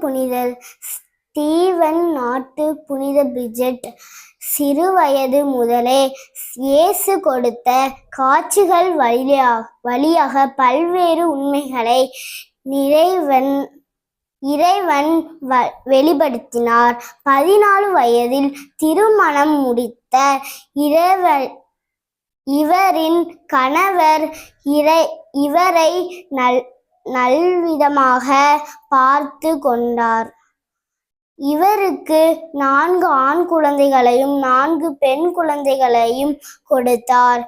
புனிதர் ஸ்டீவன் நாட்டு புனித பிரிஜெட் சிறுவயது முதலே இயேசு கொடுத்த காட்சிகள் வழியா வழியாக பல்வேறு உண்மைகளை நிறைவன் இறைவன் வெளிப்படுத்தினார். பதினாலு வயதில் திருமணம் முடித்த இறைவ இவரின் கணவர் இறை இவரை நல் நல்விதமாக பார்த்து கொண்டார். இவருக்கு நான்கு ஆண் குழந்தைகளையும் நான்கு பெண் குழந்தைகளையும் கொடுத்தார்.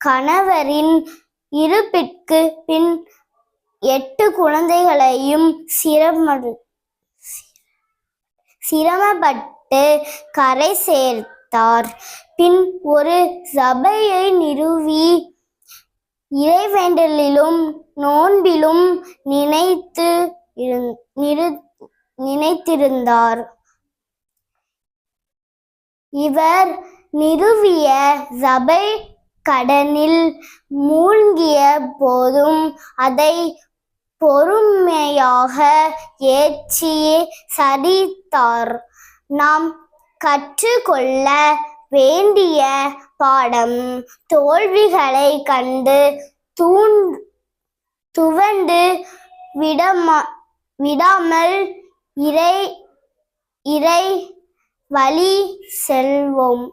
கணவரின் இருப்பிற்கு பின் எட்டு குழந்தைகளையும் சிரம சிரமப்பட்டு கரை சேர்த்தார். பின் ஒரு சபையை நிறுவி இறைவேண்டலிலும் நோன்பிலும் நினைத்து இருந்- நிறு- நினைத்திருந்தார். இவர் நிறுவிய சபை கடனில் மூழ்கிய போதும் அதை பொறுமையாக ஏற்றி சரித்தார். நாம் கற்றுக்கொள்ள வேண்டிய பாடம் தோல்விகளை கண்டு தூண் துவண்டு விடமா விடாமல் இறை இறை வழி செல்வோம்.